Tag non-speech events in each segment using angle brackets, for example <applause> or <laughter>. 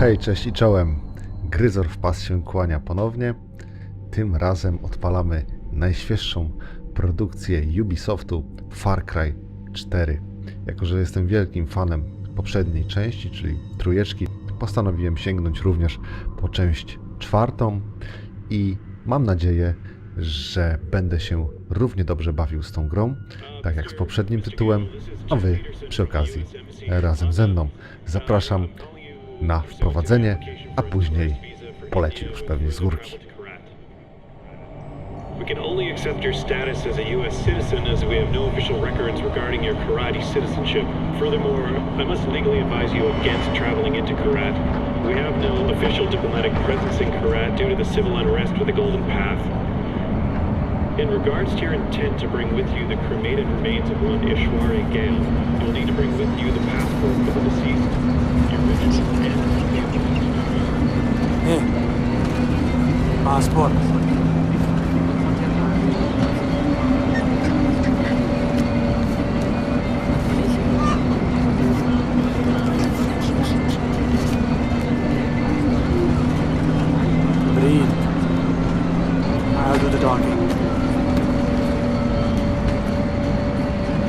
Hej, cześć i czołem. Gryzor w pas się kłania ponownie. Tym razem odpalamy najświeższą produkcję Ubisoftu Far Cry 4. Jako, że jestem wielkim fanem poprzedniej części, czyli trójeczki, postanowiłem sięgnąć również po część czwartą i mam nadzieję, że będę się równie dobrze bawił z tą grą, tak jak z poprzednim tytułem, a wy przy okazji razem ze mną. Zapraszam na wprowadzenie, a później poleci już pewnie z górki. We can only accept your status as a U.S. citizen as we have no official records regarding your karate citizenship. Furthermore, I must legally advise you against traveling into Karat. We have no official diplomatic presence in Karat due to the civil unrest with the Golden Path. In regards to your intent to bring with you the cremated remains of one Ishwari Gale, you'll need to bring with you the passport for the deceased, original and. Passport.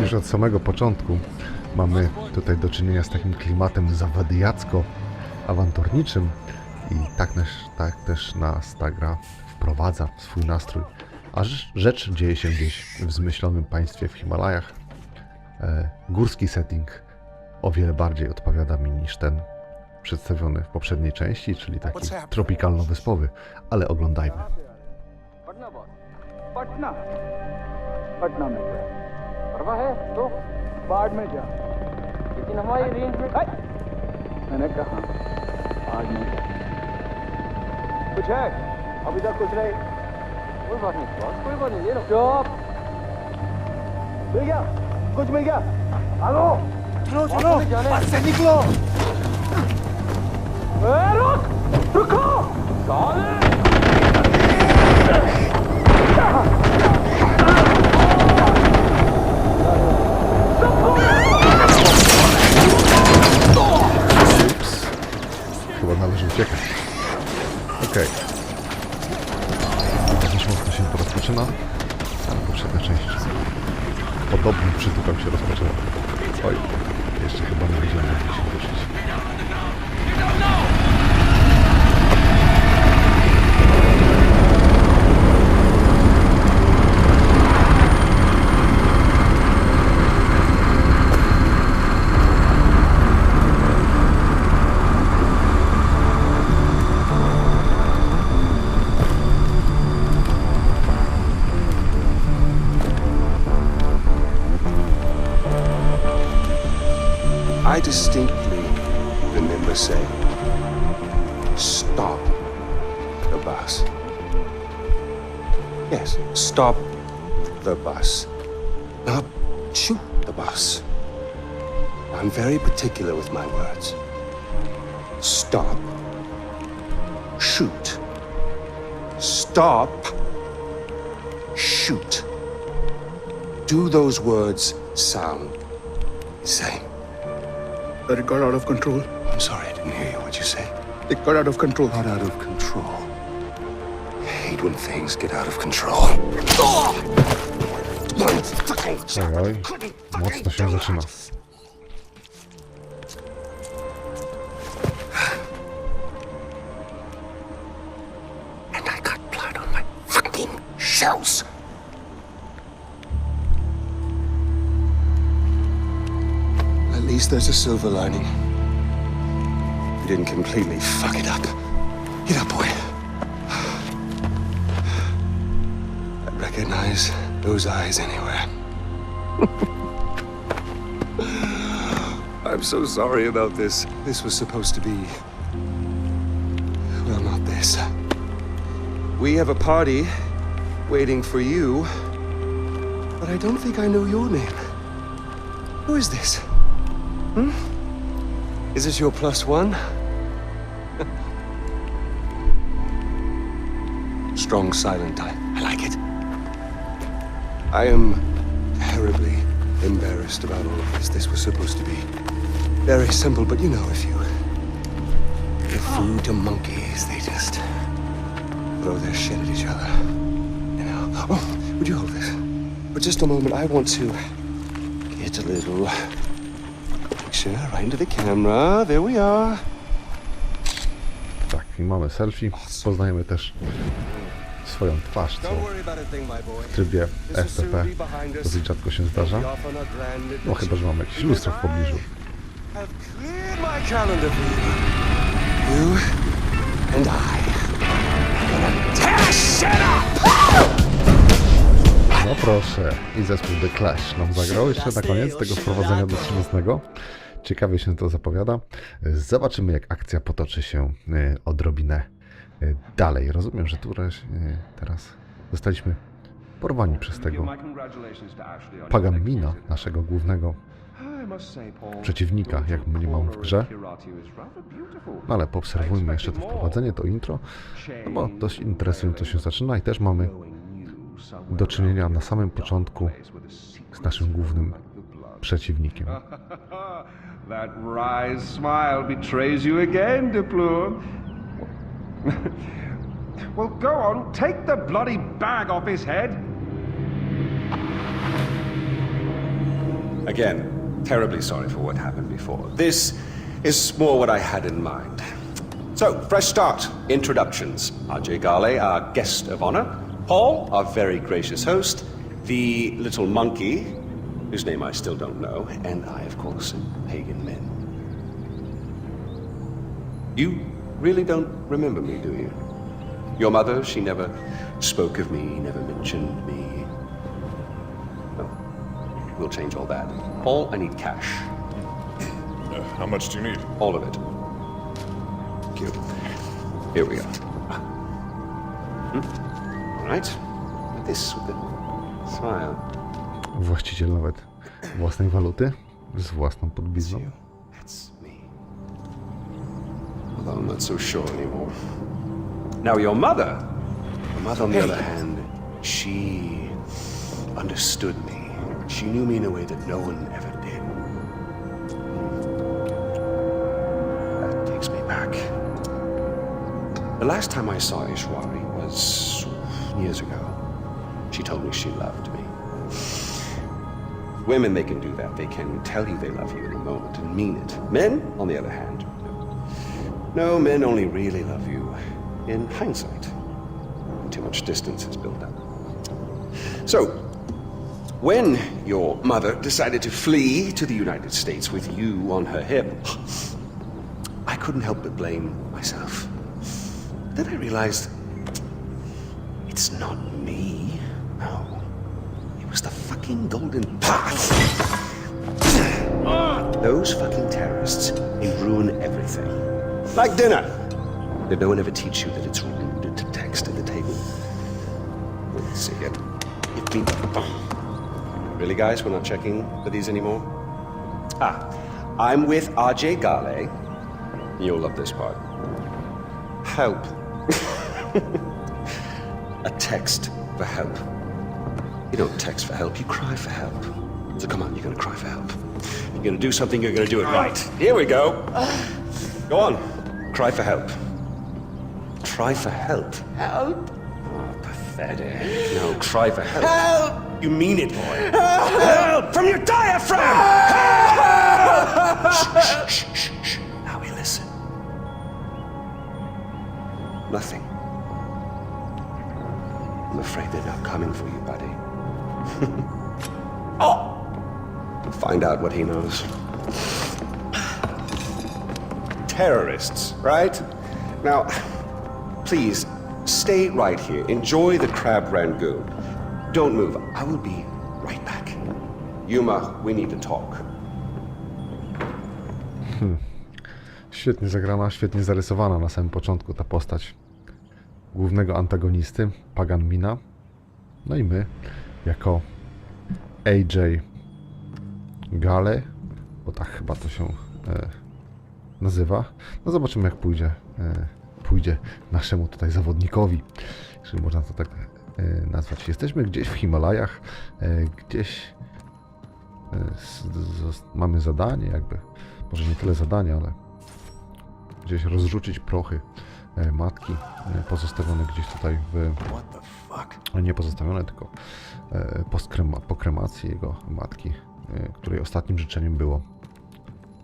Już od samego początku mamy tutaj do czynienia z takim klimatem zawadiacko-awanturniczym i tak też, tak też nas ta gra wprowadza w swój nastrój. A rzecz, rzecz dzieje się gdzieś w zmyślonym państwie w Himalajach. E, górski setting o wiele bardziej odpowiada mi niż ten przedstawiony w poprzedniej części, czyli taki tropikalno-wyspowy, ale oglądajmy. Patna. पटना में जा परवा है तो? बाढ़ में जा लेकिन हमारी रेंज में मैंने कहा बाढ़ में जा कुछ है? अभी तक कुछ नहीं। कोई बात नहीं बॉस कोई बात नहीं ले लो चुप। मिल गया? कुछ मिल गया? हेलो? चलो चलो। बस से निकलो। ए, रुक! रुको! साले Ups. Chyba należy uciekać. Okej. Dość mocno się to rozpoczyna, ale poprzednia część podobnie przytupem się rozpoczęła. Oj, jeszcze chyba nie wiedziałem jak distinctly remember saying, Stop the bus. Yes, stop the bus. Not shoot the bus. I'm very particular with my words. Stop. Shoot. Stop. Shoot. Do those words sound the same? That it got out of control. I'm sorry, I didn't hear you. What'd you say? It got out of control. Not out of control. I hate when things get out of control. One fucking Oj, oj, mocno się zaczyna. And I got blood on my fucking shoes. Least there's a silver lining. You didn't completely fuck it up. Get up, boy. I recognize those eyes anywhere. <laughs> I'm so sorry about this. This was supposed to be. Well, not this. We have a party waiting for you, but I don't think I know your name. Who is this? Hmm? Is this your plus one? <laughs> Strong silent type. I like it. I am terribly embarrassed about all of this. This was supposed to be very simple, but you know, if you give food to monkeys. They just throw their shit at each other. You know. Oh, would you hold this? For just a moment, I want to get a little picture right into the camera. There we are. Tak, i mamy selfie. Poznajemy też swoją twarz, co w trybie FTP dosyć rzadko się zdarza. No chyba, że mamy jakieś lustro w pobliżu. No proszę. I zespół The Clash nam zagrał jeszcze na koniec tego wprowadzenia do 13. Ciekawie się to zapowiada. Zobaczymy, jak akcja potoczy się e, odrobinę e, dalej. Rozumiem, że tu e, teraz zostaliśmy porwani przez tego Pagamina, naszego głównego przeciwnika, jak mniemam w grze. No ale poobserwujmy jeszcze to wprowadzenie, to intro, no bo dość interesująco się zaczyna i też mamy do czynienia na samym początku z naszym głównym przeciwnikiem. <laughs> That wry smile betrays you again, Duplo. <laughs> well, go on, take the bloody bag off his head. Again, terribly sorry for what happened before. This is more what I had in mind. So, fresh start. Introductions. Ajay Gale, our guest of honor. Paul, our very gracious host. The little monkey, whose name I still don't know. And I, of course, Pagan Min. You really don't remember me, do you? Your mother, she never spoke of me, never mentioned me. Well, we'll change all that. Paul, I need cash. Uh, how much do you need? All of it. Thank you. Here we are. Hmm? All right. This with the smile. Właściciel nawet własnej waluty z własną podbizną. You. That's me. Although I'm not so sure anymore. Now, your mother. Your mother, on the other hand, she understood me. She knew me in a way that no one ever did. That takes me back. The last time I saw Ishwari was years ago. She told me she loved me. Women, they can do that. They can tell you they love you in a moment and mean it. Men, on the other hand, no. Men only really love you in hindsight. Too much distance has built up. So, when your mother decided to flee to the United States with you on her hip, I couldn't help but blame myself. Then I realized it's not me. No. It was the fucking Golden Path. Those fucking terrorists, they ruin everything. Like dinner. Did no one ever teach you that it's rude to text at the table? Let's see it. Give me. Really, guys? We're not checking for these anymore? Ah, I'm with RJ Gale. You'll love this part. Help. <laughs> A text for help. You don't text for help, you cry for help. So come on, you're gonna cry for help. You're gonna do something, you're gonna do it right. Here we go. Go on, cry for help. Cry for help. Help? Oh, pathetic. No, cry for help. Help! You mean it, boy. Help! From your diaphragm! Find out what he knows. Terrorists, right? Now, please, stay right here. Enjoy the crab rangoon. Don't move. I will be right back. Yuma, we need to talk. Świetnie zagrana, świetnie zarysowana na samym początku ta postać głównego antagonisty, Pagan Mina. No i my, jako AJ Gale, bo tak chyba to się e, nazywa. No zobaczymy jak pójdzie, e, pójdzie naszemu tutaj zawodnikowi, jeżeli można to tak e, nazwać. Jesteśmy gdzieś w Himalajach, e, gdzieś e, z, z, mamy zadanie jakby, może nie tyle zadanie, ale gdzieś rozrzucić prochy e, matki e, pozostawione gdzieś tutaj w... Nie pozostawione, tylko e, po, skrema, po kremacji jego matki, której ostatnim życzeniem było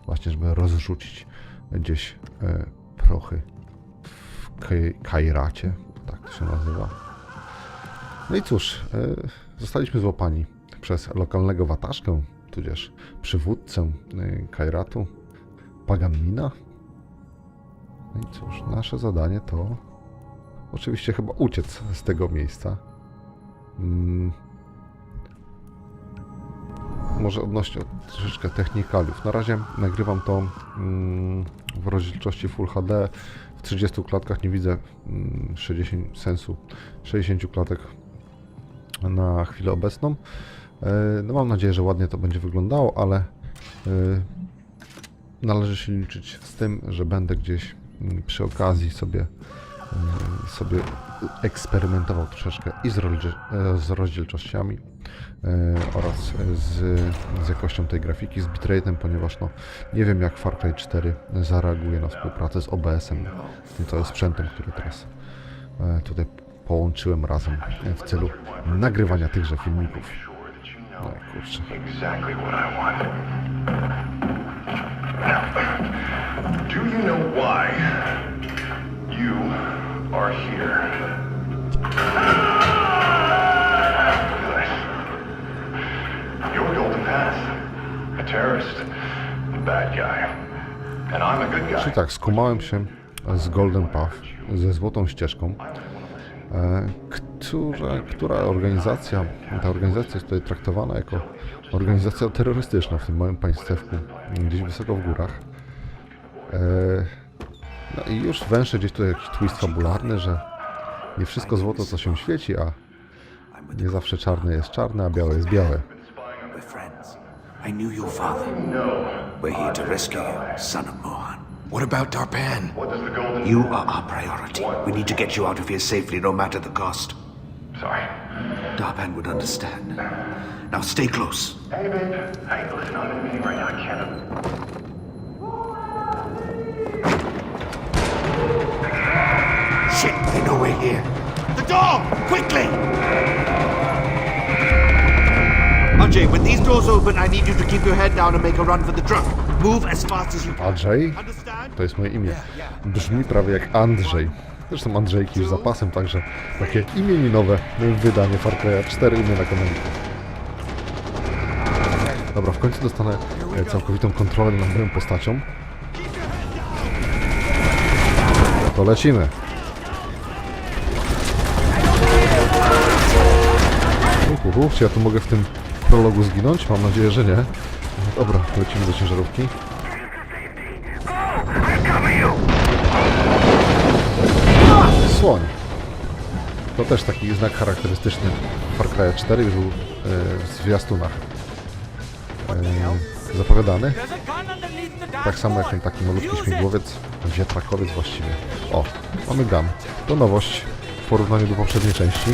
właśnie, żeby rozrzucić gdzieś e, prochy w Kairacie, tak to się nazywa. No i cóż, e, zostaliśmy złapani przez lokalnego wataszkę, tudzież przywódcę e, Kairatu, Pagamina. No i cóż, nasze zadanie to oczywiście chyba uciec z tego miejsca. Mm. Może odnośnie od troszeczkę technikaliów. Na razie nagrywam to mm, w rozdzielczości Full HD. W 30 klatkach nie widzę mm, 60 sensu 60 klatek na chwilę obecną. E, No mam nadzieję, że ładnie to będzie wyglądało, ale e, należy się liczyć z tym, że będę gdzieś mm, przy okazji sobie sobie eksperymentował troszeczkę i z, e, z rozdzielczościami e, oraz z, z jakością tej grafiki, z bitrate'em, ponieważ no, nie wiem jak Far Cry 4 zareaguje na współpracę z OBS-em, tym całym sprzętem, który teraz e, tutaj połączyłem razem w celu nagrywania tychże filmików. No kurczę. Do you know why are here? Good. You're Golden Path, a terrorist, a bad guy, and I'm a good guy. Czyli tak, skumałem się z Golden Path, ze Złotą Ścieżką, e, która, która organizacja, ta organizacja jest tutaj traktowana jako organizacja terrorystyczna w tym małym państewku, gdzieś wysoko w górach. No i już węszę gdzieś tutaj jakiś twist fabularny, że nie wszystko złoto co się świeci, a nie zawsze czarne jest czarne, a białe jest białe. I knew your father. We're here to rescue you, son of Mohan. What about Darpan? What does the Golden... You are our priority. We need to get you out of here safely, no matter the cost. Sorry. Darpan would understand. Now stay close. Hey, babe. Hey, listen, I'm in a meeting right now. I can't... Shit, they know we're here. The door! Quickly! Ajay, when these doors open, I need you to keep your head down and make a run for the truck. Move as fast as you can. Andrzej? Understand? To jest moje imię. Brzmi prawie jak Andrzej. Zresztą Andrzejki już zapasem, także takie imieninowe wydanie Far Cry 4 imię na komendzie. Dobra, w końcu dostanę e, całkowitą kontrolę nad moją postacią. No to lecimy. Uhu, czy ja tu mogę w tym prologu zginąć? Mam nadzieję, że nie. No Dobra, lecimy do ciężarówki. Słoń. To też taki znak charakterystyczny Far Cry 4 już był e, w zwiastunach e, zapowiadany. Tak samo jak ten taki malutki śmigłowiec, wiatrakowiec właściwie. O, mamy gun. To nowość w porównaniu do poprzedniej części.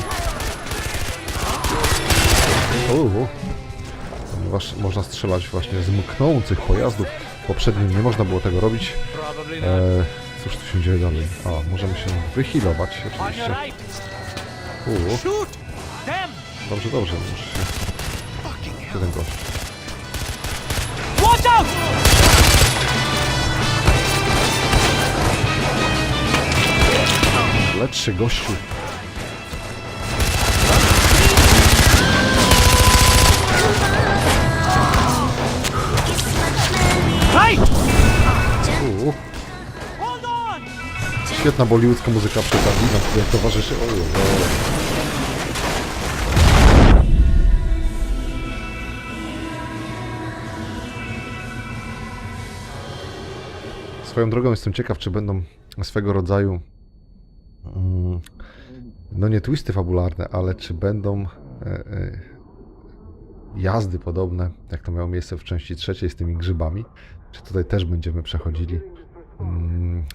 Uuu. Ponieważ można strzelać właśnie z mknących pojazdów. Poprzednio nie można było tego robić. E, cóż tu się dzieje dalej? A, możemy się wyhealować oczywiście. Uuu. Dobrze, dobrze. Muszę się... Ten gość? Lecz się gościu. Świetna bollywoodzka muzyka przy okazji, nam towarzyszy. Oj, oj, oj. Swoją drogą jestem ciekaw, czy będą swego rodzaju mm, no nie twisty fabularne, ale czy będą e, e, jazdy podobne, jak to miało miejsce w części trzeciej z tymi grzybami. Czy tutaj też będziemy przechodzili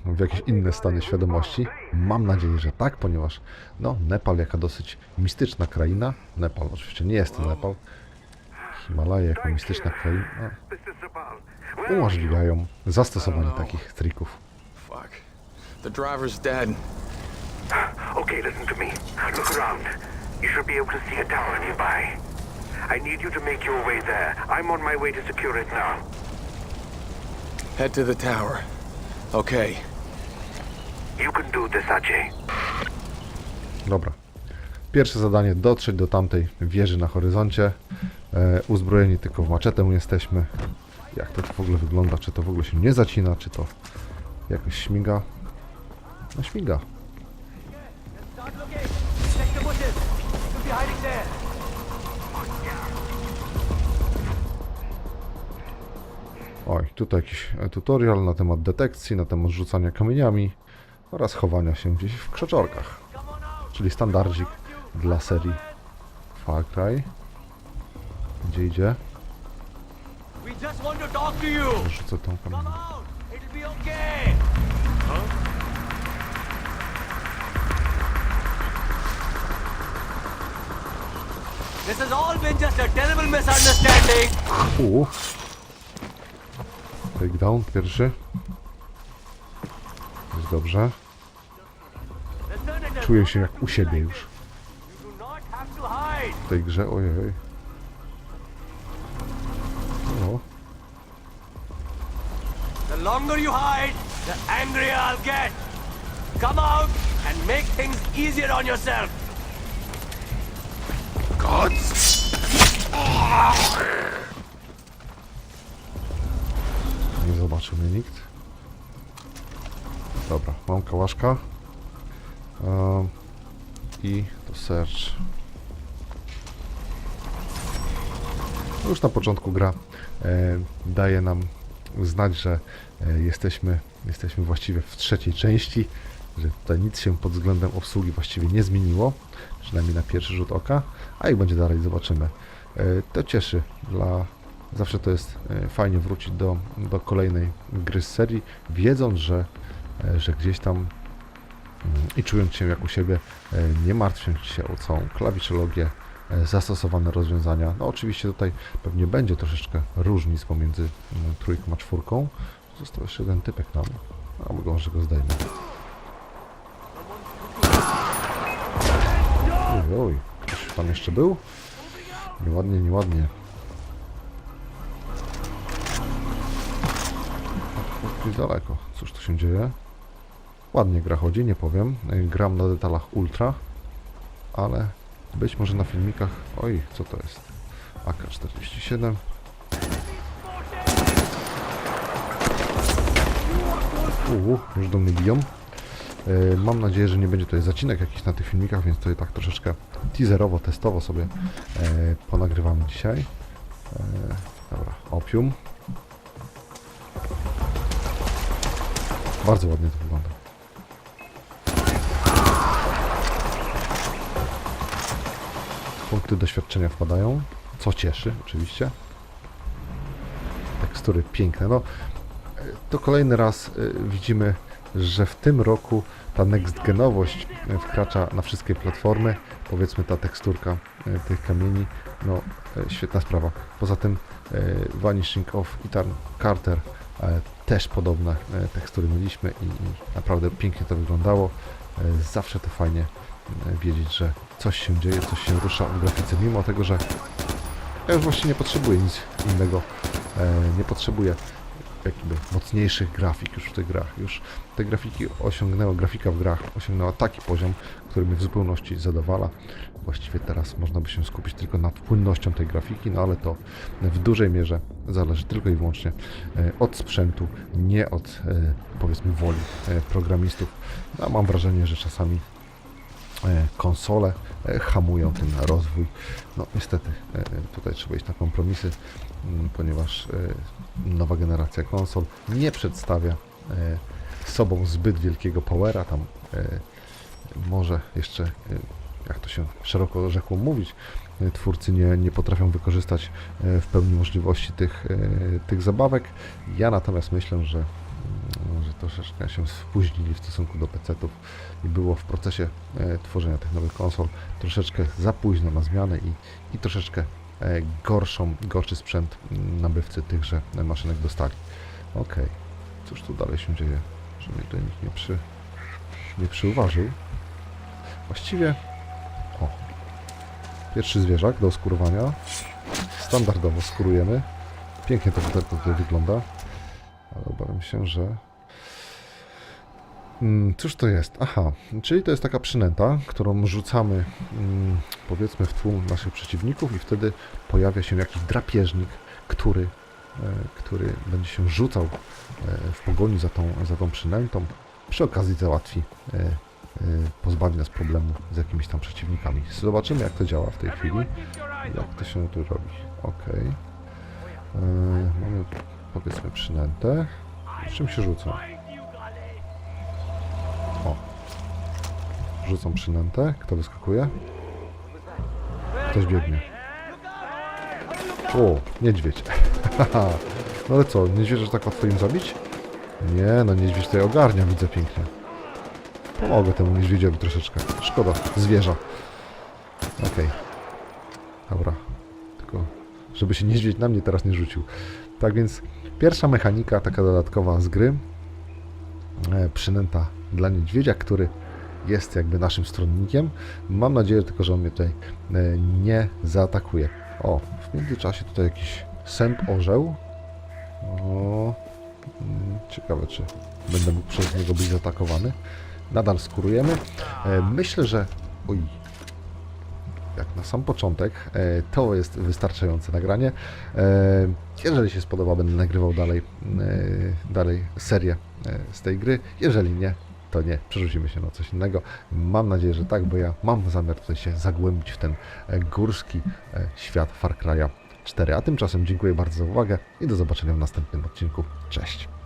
w jakieś inne stany świadomości? Mam nadzieję, że tak, ponieważ no, Nepal jaka dosyć mistyczna kraina. Nepal oczywiście nie jest to Nepal. Himalaje jako mistyczna kraina umożliwiają zastosowanie takich trików. Fuck. The driver's dead. Okay, listen to me. Look around. You should be able to see a tower nearby. I need you to make your way there. I'm on my way to secure it now. Head to the tower. Okay. You can do this, Ajay. Dobra. Pierwsze zadanie dotrzeć do tamtej wieży na horyzoncie. E, uzbrojeni tylko w maczetę jesteśmy. Jak to w ogóle wygląda? Czy to w ogóle się nie zacina? Czy to jakoś śmiga? No śmiga. Oj, tutaj jakiś e, tutorial na temat detekcji, na temat rzucania kamieniami oraz chowania się gdzieś w krzaczorkach. Czyli standardzik dla serii Far Cry. Gdzie idzie? Rzucę tą kamienię. This has all been just a terrible misunderstanding. U. Takedown pierwszy. Jest dobrze. Czuję się jak u siebie już w tej grze. Ojej. O, The longer you hide, the angrier I'll get. Come out and make things easier on yourself. nie zobaczył mnie nikt. Dobra, mam kałaszka. Ehm, I to search. Już na początku gra e, daje nam znać, że e, jesteśmy, jesteśmy właściwie w trzeciej części, że tutaj nic się pod względem obsługi właściwie nie zmieniło, przynajmniej na pierwszy rzut oka, a jak będzie dalej zobaczymy. E, to cieszy dla Zawsze to jest e, fajnie wrócić do, do kolejnej gry z serii, wiedząc, że, e, że gdzieś tam mm, i czując się jak u siebie, e, nie martwiąc się o całą klawiszologię, zastosowane rozwiązania. No oczywiście tutaj pewnie będzie troszeczkę różnic pomiędzy mm, trójką a czwórką. Został jeszcze jeden typek nam, a może go zdejmę. Oj, oj, ktoś tam jeszcze był? Nieładnie, nieładnie. Gdzieś daleko. Cóż tu się dzieje? Ładnie gra chodzi, nie powiem. Gram na detalach ultra, ale być może na filmikach... Oj, co to jest? AK-47. Uuu, już do mnie biją. Y, Mam nadzieję, że nie będzie tutaj zacinek jakiś na tych filmikach, więc tutaj tak troszeczkę teaserowo, testowo sobie e, ponagrywamy dzisiaj. E, dobra, opium. Bardzo ładnie to wygląda. Punkty doświadczenia wpadają, co cieszy oczywiście. Tekstury piękne. No, to kolejny raz e, widzimy, że w tym roku ta next genowość e, wkracza na wszystkie platformy. Powiedzmy ta teksturka e, tych kamieni, no świetna sprawa. Poza tym Vanishing of Ethan Carter też podobne e, tekstury mieliśmy i, naprawdę pięknie to wyglądało. E, Zawsze to fajnie e, wiedzieć, że coś się dzieje, coś się rusza w grafice, mimo tego, że ja już właściwie nie potrzebuję nic innego. E, nie potrzebuję jakby mocniejszych grafik już w tych grach. Już te grafiki osiągnęła, grafika w grach osiągnęła taki poziom, który mnie w zupełności zadowala. Właściwie teraz można by się skupić tylko nad płynnością tej grafiki, no ale to w dużej mierze zależy tylko i wyłącznie e, od sprzętu, nie od e, powiedzmy woli e, programistów. No, mam wrażenie, że czasami konsole hamują ten rozwój. No niestety tutaj trzeba iść na kompromisy, ponieważ e, nowa generacja konsol nie przedstawia e, sobą zbyt wielkiego powera. Tam e, może jeszcze, jak to się szeroko rzekło mówić, twórcy nie, nie potrafią wykorzystać w pełni możliwości tych, tych zabawek. Ja natomiast myślę, że mm, że troszeczkę się spóźnili w stosunku do PC-ów i było w procesie tworzenia tych nowych konsol troszeczkę za późno na zmianę i, i troszeczkę gorszą, gorszy sprzęt nabywcy tychże maszynek dostali. Okej, cóż tu dalej się dzieje? Że mnie tutaj nikt nie, przy, nie przyuważył. Właściwie... O. Pierwszy zwierzak do oskurowania. Standardowo skurujemy. Pięknie to to tutaj wygląda. Ale obawiam się, że... Mm, cóż to jest? Aha, czyli to jest taka przynęta, którą rzucamy mm, powiedzmy w tłum naszych przeciwników i wtedy pojawia się jakiś drapieżnik, który, e, który będzie się rzucał e, w pogoni za tą, za tą przynętą. Przy okazji załatwi, e, pozbawi nas problemu z jakimiś tam przeciwnikami. Zobaczymy jak to działa w tej chwili. Jak to się tu robi. Ok. Mamy powiedzmy przynętę. Z czym się rzucą? Rzucą przynętę. Kto wyskakuje? Ktoś biegnie. O, niedźwiedź. <laughs> no ale co, niedźwiedzia tak łatwo im zabić? Nie, no niedźwiedź tutaj ogarnia, widzę pięknie. Pomogę temu niedźwiedziowi troszeczkę. Szkoda, zwierza. Okej. Dobra. Tylko, żeby się niedźwiedź na mnie teraz nie rzucił. Tak więc, pierwsza mechanika, taka dodatkowa z gry. E, przynęta dla niedźwiedzia, który jest jakby naszym stronnikiem. Mam nadzieję tylko, że on mnie tutaj e, nie zaatakuje. O, w międzyczasie tutaj jakiś sęp orzeł. O, mm, ciekawe, czy będę mógł przez niego być zaatakowany. Nadal skurujemy. E, myślę, że... Oj, jak na sam początek, e, to jest wystarczające nagranie. Jeżeli się spodoba, będę nagrywał dalej, dalej serię z tej gry. Jeżeli nie, to nie, przerzucimy się na coś innego. Mam nadzieję, że tak, bo ja mam zamiar tutaj się zagłębić w ten e, górski e, świat Far Cry'a 4. A tymczasem dziękuję bardzo za uwagę i do zobaczenia w następnym odcinku. Cześć!